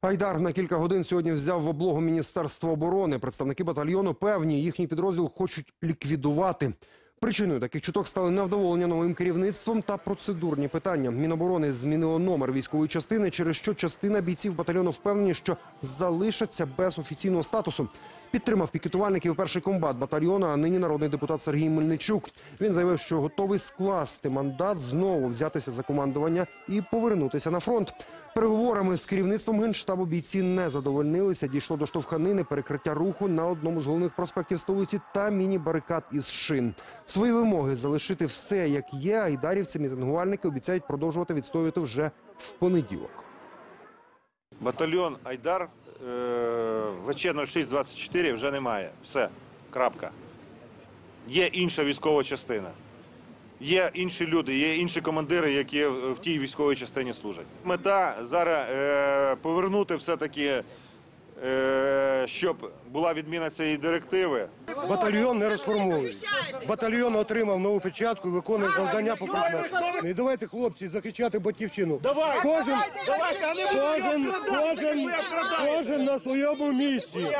Айдар на кілька годин сьогодні взяв в облогу Міністерство оборони. Представники батальйону певні, їхній підрозділ хочуть ліквідувати. Причиною таких чуток стали невдоволення новим керівництвом та процедурні питання. Міноборони змінило номер військової частини, через що частина бійців батальйону впевнені, що залишаться без офіційного статусу. Підтримав пікетувальників перший комбат батальйону, а нині народний депутат Сергій Мельничук. Він заявив, що готовий скласти мандат, знову взятися за командування і повернутися на фронт. Переговорами з керівництвом генштабу бійці не задовольнилися. Дійшло до штовханини, перекриття руху на одному з головних проспектів столиці та міні-барикад із шин. Свої вимоги залишити все як є. Айдарівці мітингувальники обіцяють продовжувати відстоювати вже в понеділок. Батальйон Айдар е, ВЧ 0624 вже немає. Все. Крапка. Є інша військова частина. Є інші люди, є інші командири, які в тій військовій частині служать. Мета зараз е, повернути все-таки, е, щоб була відміна цієї директиви. Батальйон не розформований. Батальйон отримав нову печатку і виконує завдання по призначенню. І давайте, хлопці, захищати батьківщину. Кожен, кожен, кожен, кожен на своєму місці.